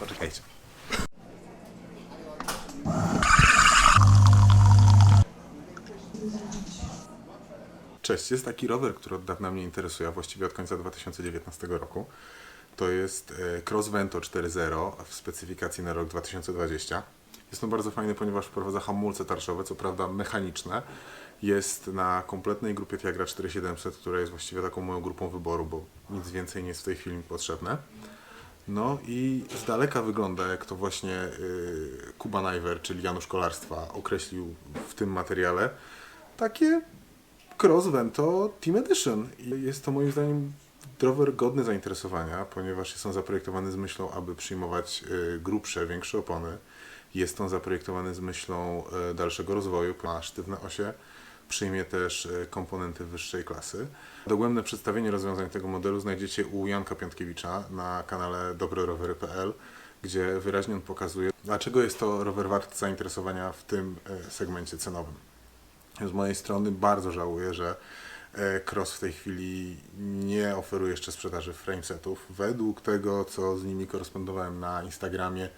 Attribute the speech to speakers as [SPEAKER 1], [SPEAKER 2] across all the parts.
[SPEAKER 1] Poczekajcie. Cześć, jest taki rower, który od dawna mnie interesuje, a właściwie od końca 2019 roku. To jest e, Cross Vento 4.0 w specyfikacji na rok 2020. Jest on bardzo fajny, ponieważ wprowadza hamulce tarszowe, co prawda mechaniczne. Jest na kompletnej grupie Tiagra 4700, która jest właściwie taką moją grupą wyboru, bo nic więcej nie jest w tej chwili potrzebne. No i z daleka wygląda, jak to właśnie y, Kuba Najwer, czyli Janusz Kolarstwa, określił w tym materiale, takie Cross Vento Team Edition. I jest to moim zdaniem rower godny zainteresowania, ponieważ jest on zaprojektowany z myślą, aby przyjmować y, grubsze, większe opony. Jest on zaprojektowany z myślą y, dalszego rozwoju, ma sztywne osie, przyjmie też y, komponenty wyższej klasy. Dogłębne przedstawienie rozwiązań tego modelu znajdziecie u Janka Piątkiewicza na kanale dobrerowery.pl, gdzie wyraźnie on pokazuje, dlaczego jest to rower wart zainteresowania w tym y, segmencie cenowym. Z mojej strony bardzo żałuję, że e, Cross w tej chwili nie oferuje jeszcze sprzedaży framesetów. Według tego, co z nimi korespondowałem na Instagramie,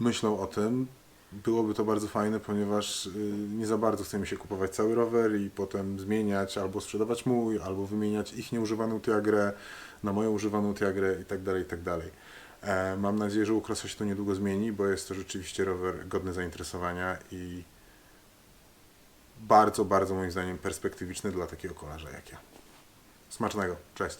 [SPEAKER 1] myślą o tym. Byłoby to bardzo fajne, ponieważ y, nie za bardzo chce mi się kupować cały rower i potem zmieniać albo sprzedawać mój, albo wymieniać ich nieużywaną Tiagrę na moją używaną Tiagrę i tak dalej, i tak. E, Mam nadzieję, że u Crossa się to niedługo zmieni, bo jest to rzeczywiście rower godny zainteresowania i bardzo, bardzo moim zdaniem perspektywiczny dla takiego kolarza jak ja. Smacznego, cześć.